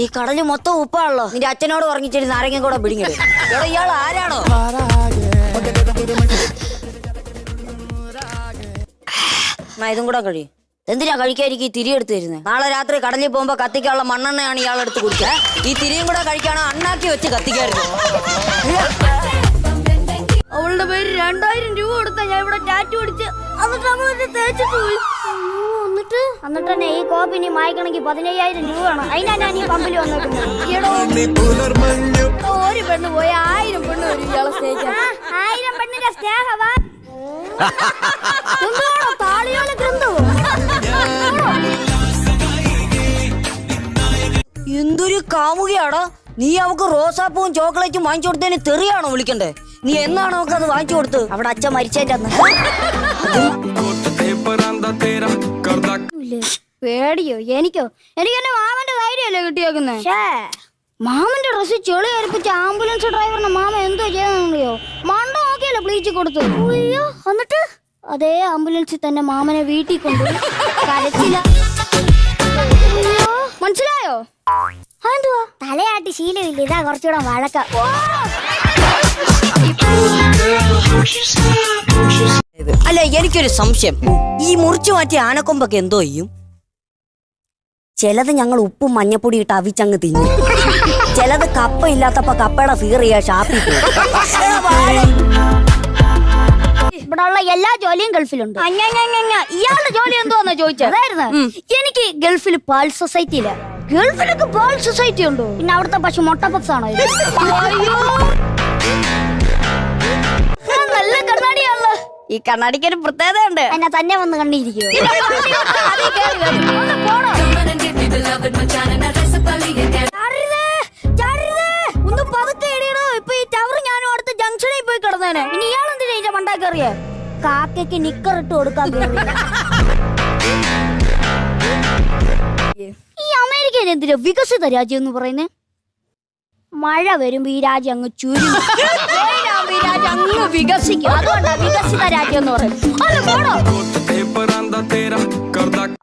ഈ കടൽ മൊത്തം ഉപ്പാണല്ലോ. നിന്റെ അച്ഛനോട് ഉറങ്ങിച്ചിട്ട് നാരങ്ങ കൂടെ എടാ ഇയാൾ ആരാണോ? ഇതും കൂടെ കഴിയും. എന്തിനാ കഴിക്കാതിരിക്കും ഈ തിരി എടുത്ത് തരുന്നത് നാളെ രാത്രി കടലിൽ പോകുമ്പോ കത്തിക്കാനുള്ള മണ്ണെണ്ണയാണ് ഇയാൾ എടുത്ത് കുടിക്കുക. ഈ തിരിയും കൂടെ കഴിക്കാണോ? അണ്ണാക്കി വെച്ച് കത്തിക്കായിരുന്നു. അവളുടെ പേര് രണ്ടായിരം രൂപ കൊടുത്താ ഞാൻ ഇവിടെ ടാറ്റു അടിച്ച് അത് തേച്ചിട്ട് പോയി. എന്നിട്ട് എന്നിട്ട് തന്നെ ഈ കോപ്പി ഇനി മായ്ക്കണമെങ്കിൽ പതിനയ്യായിരം രൂപ വേണം. അതിനാ ഞാൻ ഈ പമ്പിൽ വന്നേക്കുന്നത് ഈടോ, ഒരു പെണ്ണ് പോയി ആയിരം പെണ്ണ് വരും ഇയാളെ സ്നേഹിക്കാൻ. ആയിരം പെണ്ണിന്റെ സ്നേഹവാ. താളിയോല ഗ്രന്ഥവോ എന്തൊരു കാമുകയാടാ. നീ അവക്ക് റോസാപ്പൂവും ചോക്ലേറ്റും വാങ്ങിച്ചു കൊടുത്തതിന് തെറിയാണോ വിളിക്കണ്ടേ? നീ എന്നാണ് അവക്ക് അത് വാങ്ങിച്ചു കൊടുത്ത്? അവിടെ അച്ഛൻ മരിച്ചതിന്റെ പേടിയോ? എനിക്കോ? എനിക്ക് എന്റെ മാമന്റെ ധൈര്യല്ലേ കിട്ടിയേക്കുന്നത് മാമന്റെ ഡ്രസ് ചെളി ഏൽപ്പിച്ച ആംബുലൻസ് ഡ്രൈവറിന് മാമ എന്തോ ചെയ്യാന്നറിയോ മണ്ട നോക്കിയല്ലോ ബ്ലീച്ച് കൊടുത്തു. അയ്യോ എന്നിട്ട്? അതേ ആംബുലൻസിൽ തന്നെ മാമനെ വീട്ടിൽ കൊണ്ടുപോയി മനസ്സിലായോ? എന്തുവാ തലയാട്ടി ശീലമില്ല. ഇതാ കുറച്ചുകൂടെ വഴക്ക. അല്ല എനിക്കൊരു സംശയം. ഈ മുറിച്ചു മാറ്റിയ ആനക്കൊമ്പൊക്കെ എന്തോ ചെയ്യും? ചിലത് ഞങ്ങൾ ഉപ്പും മഞ്ഞപ്പൊടി ഇട്ട് അവിച്ചങ്ങ് തിന്നു. ചിലത് കപ്പ ഇല്ലാത്തപ്പോ കപ്പയുടെ സീറിയ ഷാപ്പി ഷാപ്പിൽ ഇവിടെ ഉള്ള എല്ലാ ജോലിയും ഗൾഫിലുണ്ട്. ഇയാളുടെ ജോലി എന്തോന്ന് ചോദിച്ചത് അതായിരുന്നു. എനിക്ക് ഗൾഫിൽ പാൽ സൊസൈറ്റിയില്ല ഗൾഫിലൊക്കെ പാൽ സൊസൈറ്റി ഉണ്ടോ പിന്നെ അവിടുത്തെ പക്ഷെ മൊട്ടപ്പക്സ് ആണോ? അയ്യോ. ഈ കണ്ണാടിക്ക് ഒരു പ്രത്യേകത ഉണ്ട് എന്നെ തന്നെ വന്ന് കണ്ടിരിക്കുവോ? ഒന്ന് പതുക്കെ ഇടിയണോ ഇപ്പൊ ഈ ടവർ ഞാനും അടുത്ത ജംഗ്ഷനിൽ പോയി കിടന്നേനെ. ഇനി ഇയാൾ ഇതിന്റെ മണ്ടാക്കറിയ കാക്കയ്ക്ക് നിക്കർ ഇട്ട് കൊടുക്കാൻ. ഈ അമേരിക്കയിൽ എന്തിനാ വികസിത രാജ്യം എന്ന് പറയുന്നേ? മഴ വരുമ്പോ ഈ രാജ്യം അങ്ങ് ചുരുങ്ങും. വികസിക്കും എന്ന്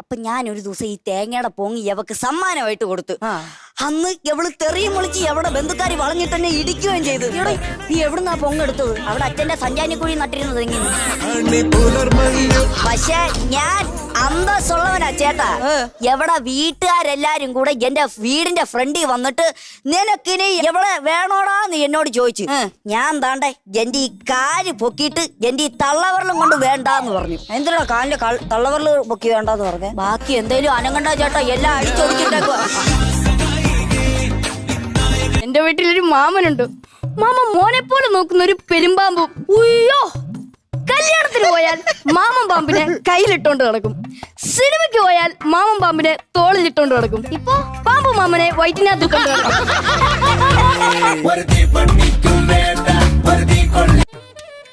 അപ്പൊ ഞാൻ ഒരു ദിവസം ഈ തേങ്ങയുടെ പൊങ്ങി അവക്ക് സമ്മാനമായിട്ട് കൊടുത്തു. അന്ന് എവൾ തെറിയും വിളിച്ച് എവിടെ ബന്ധുക്കാരി വളഞ്ഞിട്ട് തന്നെ ഇടിക്കുകയും ചെയ്തു. എടോ, നീ എവിടുന്നാ പൊങ്ങെടുത്തത്? അവിടെ അച്ഛന്റെ സഞ്ചാനിക്കുഴി നട്ടിരുന്നത് എങ്ങനെ പക്ഷെ ഞാൻ അന്തസ്സുള്ളവനാ ചേട്ടാ. എവിടെ വീട്ടുകാരെല്ലാരും കൂടെ എന്റെ വീടിന്റെ ഫ്രണ്ടിൽ വന്നിട്ട് നിനക്കിനി എവിടെ വേണോടാ നീ എന്നോട് ചോദിച്ചു. ഞാൻ താണ്ടെ എന്റെ ഈ കാൽ പൊക്കിയിട്ട് എന്റെ ഈ തള്ളവരലും കൊണ്ട് വേണ്ടാന്ന് പറഞ്ഞു. എന്തിനാ കാലിന്റെ തള്ളവരൽ പൊക്കി വേണ്ടാന്ന് പറഞ്ഞു? ബാക്കി എന്തേലും അനങ്ങണ്ട ചേട്ടാ എല്ലാം അടിച്ചൊടിച്ചിട്ടേക്കുവാ എന്റെ വീട്ടിലൊരു മാമനുണ്ട്. മാമ മോനെ പോലെ നോക്കുന്ന ഒരു പെരുമ്പാമ്പും. ഉയ്യോ! കല്യാണത്തിന് പോയാൽ മാമൻ പാമ്പിനെ കയ്യിലിട്ടോണ്ട് നടക്കും. സിനിമയ്ക്ക് പോയാൽ മാമൻ പാമ്പിനെ തോളിലിട്ടോണ്ട് നടക്കും. ഇപ്പൊ പാമ്പ് മാമനെ വയറ്റിനകത്ത് കൊണ്ട്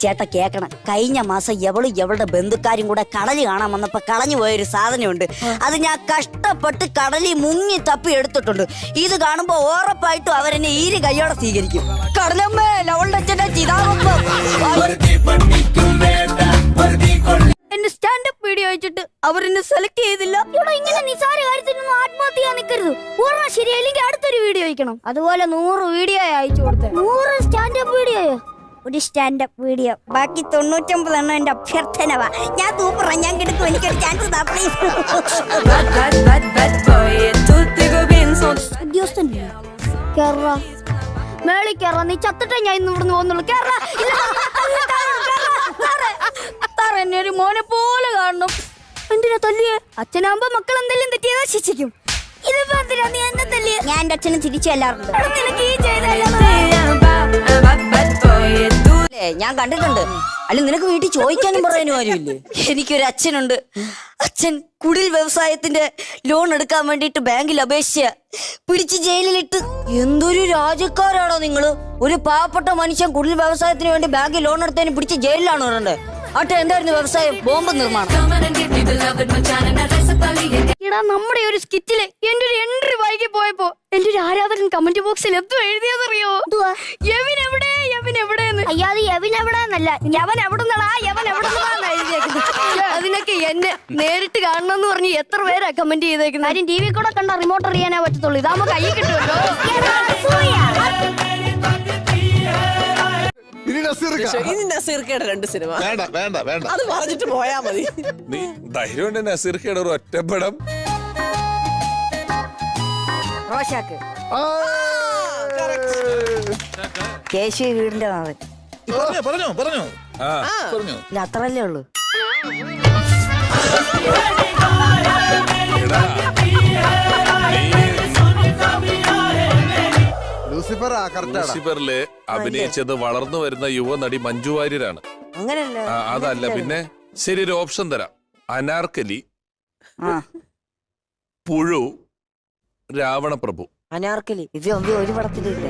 ചേട്ടാ കേക്കണം. കഴിഞ്ഞ മാസം എവൾ എവളുടെ ബന്ധുക്കാരും കൂടെ കടൽ കാണാൻ വന്നപ്പോ കളഞ്ഞു പോയൊരു സാധനമുണ്ട്. അത് ഞാൻ കഷ്ടപ്പെട്ട് കടലിൽ മുങ്ങി തപ്പി എടുത്തിട്ടുണ്ട്. ഇത് കാണുമ്പോ ഉറപ്പായിട്ടും അവരെന്നെ ഈര് കൈയോടെ സ്വീകരിക്കും. കടലമ്മേ അവളുടെ അച്ഛന്റെ ചിതാകുമ്പോ എന്റെ സ്റ്റാൻഡപ്പ് വീഡിയോ അയച്ചിട്ട് അവർ എന്നെ സെലക്ട് ചെയ്തില്ല. ഇവിടെ ഇങ്ങനെ നിസാര കാര്യത്തിനൊന്നും ആത്മഹത്യ ചെയ്യാൻ നിൽക്കരുത് ഒരെണ്ണം ശരിയായില്ലെങ്കിൽ അടുത്തൊരു വീഡിയോ അയക്കണം. അതുപോലെ നൂറ് വീഡിയോ അയച്ചു കൊടുത്തേ. നൂറ് സ്റ്റാൻഡപ്പ് വീഡിയോയോ ഒരു സ്റ്റാൻഡപ്പ് വീഡിയോ. ബാക്കി തൊണ്ണൂറ്റൊമ്പത് എണ്ണം എന്റെ അഭ്യർത്ഥനവാ. ഞാൻ തൂപ്പറ ഞാൻ കിടക്കും എനിക്കൊരു ചാൻസ് താ പ്ലീസ് ഉദ്യോഗസ്ഥൻ കേറ. മേളി കേറ നീ ചത്തിട്ടേ ഞാൻ ഇന്ന് ഇവിടുന്ന് പോകുന്നുള്ളൂ. കേറ. സാർ എന്നെ ഒരു മോനെ പോലെ കാണണം. എന്തിനാ തല്ലിയേ? അച്ഛനാകുമ്പോ മക്കൾ എന്തെങ്കിലും തെറ്റിയതാ ശിക്ഷിക്കും. ഇതിപ്പോ എന്തിനാ നീ എന്നെ തല്ലിയേ? ഞാൻ എന്റെ അച്ഛനെ തിരിച്ചു ചെല്ലാറുണ്ട് ഞാൻ കണ്ടിട്ടുണ്ട്. അല്ല നിനക്ക് വീട്ടിൽ ചോദിക്കാനും പറയാനും ആരുമില്ലേ? എനിക്കൊരു അച്ഛനുണ്ട്. അച്ഛൻ കുടിൽ വ്യവസായത്തിന്റെ ലോൺ എടുക്കാൻ വേണ്ടിട്ട് ബാങ്കിൽ അപേക്ഷിച്ച പിടിച്ച് ജയിലിലിട്ട് എന്തൊരു രാജ്യക്കാരാണോ നിങ്ങൾ? ഒരു പാവപ്പെട്ട മനുഷ്യൻ കുടിൽ വ്യവസായത്തിന് വേണ്ടി ബാങ്കിൽ ലോൺ എടുത്തതിന് പിടിച്ച് ജയിലിലാണ് വരണ്ടേ? ആട്ടെ എന്തായിരുന്നു വ്യവസായം? ബോംബ് നിർമ്മാണം. എടാ നമ്മുടെ ഒരു സ്കിറ്റിൽ എന്റെ ഒരു എൻട്രി വൈകി പോയപ്പോ എന്റെ ഒരു ആരാധകൻ കമന്റ് ബോക്സിൽ എന്തോ എഴുതിയതറിയോ? യവിൻ എവിടെ? യവിൻ എവിടെയെന്ന്? അയ്യോ അത് യവിൻ എവിടെന്നല്ല യവൻ എവിടുന്നടാ യവൻ എവിടുന്നതാന്ന് എഴുതിയേക്കുന്നത്? അതിനൊക്കെ എന്നെ നേരിട്ട് കാണണം എന്ന് പറഞ്ഞ് എത്ര പേരാ കമന്റ് ചെയ്തേക്കുന്നത്? ആരും ടി വി കൂടെ കണ്ട റിമോട്ട് അറിയാനേ പറ്റത്തുള്ളൂ. ഇതാകുമ്പോ കൈ കിട്ടുമല്ലോ. ഇനി നസീർക്ക. ഇനി നസീർക്കയുടെ രണ്ട് സിനിമ. വേണ്ട വേണ്ട വേണ്ട. അത് പറഞ്ഞിട്ട് പോയാ മതി. നീ ധൈര്യമുണ്ട് നസീർക്കയുടെ ഒരു ഒറ്റപ്പടം. റോഷാക്ക് ആ, കേശു വീടിന്റെ നാഥൻ. പറഞ്ഞു പറഞ്ഞു പറഞ്ഞോ. ആ. പറഞ്ഞോ. ഇല്ല അത്രല്ലേ ഉള്ളൂ. ലൂസിഫറിൽ അഭിനയിച്ചത് വളർന്നു വരുന്ന യുവ നടി മഞ്ജു വാര്യരാണ്. അങ്ങനല്ല? അതല്ല പിന്നെ ശരി ഒരു ഓപ്ഷൻ തരാം. അനാർക്കലി ആ. പുഴു രാവണപ്രഭു. അനാർക്കലി. ഇത് ഒരു പടത്തിലില്ല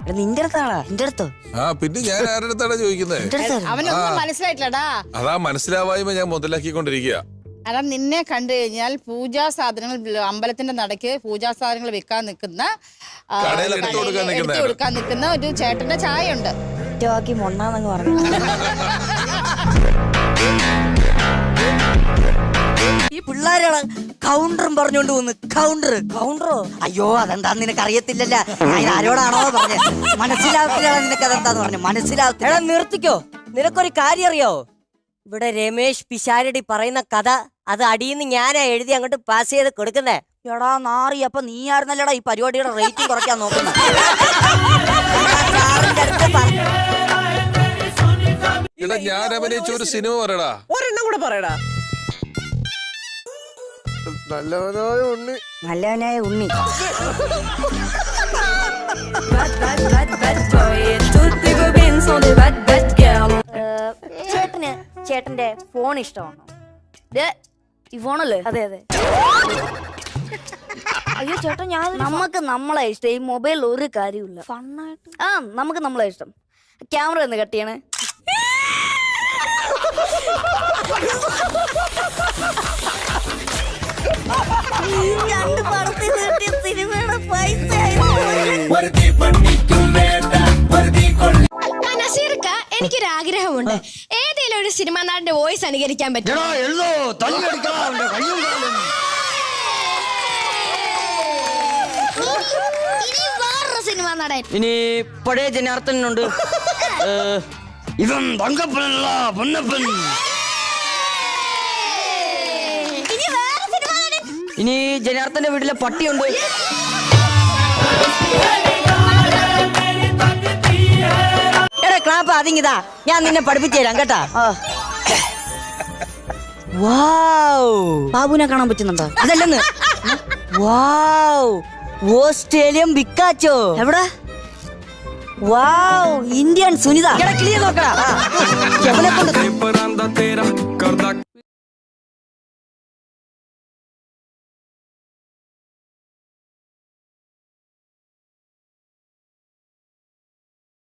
എടാ, നിന്റെ അടുത്താളാ നിന്റെ അടുത്തോ? ആ പിന്നെ ഞാൻ ആരുടെ അടുത്താണ് ചോദിക്കുന്നത്? നിന്റെ അടുത്താ അവനൊന്നും മനസ്സിലായിട്ടില്ലടാ. അതാ മനസ്സിലാവായ്മ ഞാൻ മുതലാക്കിക്കൊണ്ടിരിക്കുക അതാ നിന്നെ കണ്ടു കഴിഞ്ഞാൽ പൂജാ സാധനങ്ങൾ അമ്പലത്തിന്റെ നടക്ക് പൂജാ സാധനങ്ങൾ വിൽക്കാൻ നിൽക്കുന്ന ആ, കടയിൽ എടുത്ത് കൊടുക്കാൻ എടുത്ത് നിൽക്കുന്നതാണ്. കൊടുക്കാൻ നിൽക്കുന്ന ഒരു ചേട്ടന്റെ ചായ ഉണ്ട്. ഒറ്റവാക്കി മൊണ്ണാന്നങ്ങ് പറഞ്ഞു. ഈ പിള്ളേരാണ് കൗണ്ടറും പറഞ്ഞോണ്ട് പോന്ന് കൗണ്ടർ കൗണ്ടറോ അയ്യോ അതെന്താന്ന് നിനക്ക് അറിയത്തില്ലല്ല ഞാൻ ആരോടാണോ പറഞ്ഞ? മനസ്സിലാവത്തില്ല നിനക്ക് അതെന്താന്ന് പറഞ്ഞു? മനസ്സിലാവത്തില്ല. നിർത്തിക്കോ. നിനക്കൊരു കാര്യം അറിയോ ഇവിടെ രമേശ് പിശാരടി പറയുന്ന കഥ അത് അടിയിന്ന് ഞാനാ എഴുതി അങ്ങോട്ട് പാസ് ചെയ്ത് കൊടുക്കുന്നേ. എടാ നാറി അപ്പൊ നീ ആയിരുന്നല്ലടാ ഈ പരിപാടിയുടെ റേറ്റിംഗ് കുറയ്ക്കാൻ നോക്കുന്നത്? എടാ ഞാൻ അഭിനയിച്ച ഒരു സിനിമ പറയടാ. ഒരെണ്ണം കൂടെ പറയടാ. നല്ലവനായ ഉണ്ണി. നല്ലവനായ ഉണ്ണി. ചേട്ടന് ചേട്ടന്റെ ഫോൺ ഇഷ്ടമാണോ? ദേ, ഈ ഫോണല്ലേ? അതെ അതെ. അയ്യോ ചേട്ടാ ഞാൻ നമുക്ക് നമ്മളെ ഇഷ്ടം. ഈ മൊബൈലിൽ ഒരു കാര്യമില്ല ഫണ്ണായിട്ട്? ആ നമുക്ക് നമ്മളെ ഇഷ്ടം. ക്യാമറ ഒന്ന് കട്ട് ചെയ്യണേ. രണ്ട് പടത്തിൽ കിട്ടിയ സിനിമയുടെ പൈസ നസീർക്ക എനിക്കൊരു ആഗ്രഹമുണ്ട് ഏതെങ്കിലും ഒരു സിനിമാ നാടിന്റെ വോയിസ് അനുകരിക്കാൻ പറ്റും സിനിമാ നടൻ. ഇനി പഴയ ജനാർദ്ദനുണ്ട് ഇവൻ തങ്കപ്പനല്ല പൊന്നപ്പൻ. ഇനി ജനാർദ്ദന്റെ വീട്ടിലെ പട്ടിയുണ്ട്. എടാ ക്ലാപ്പ് അതിങ്ങിതാ ഞാൻ നിന്നെ പഠിപ്പിച്ചു തരാം കേട്ടാ. വാവ്. ബാബുവിനെ കാണാൻ പറ്റുന്നുണ്ടോ? അതല്ലെന്ന്. വാവ്. ഓസ്ട്രേലിയൻ ബിക്കാച്ചോ എവിടെ? Wow Indian Sunita. കിളിയെ നോക്കടാ.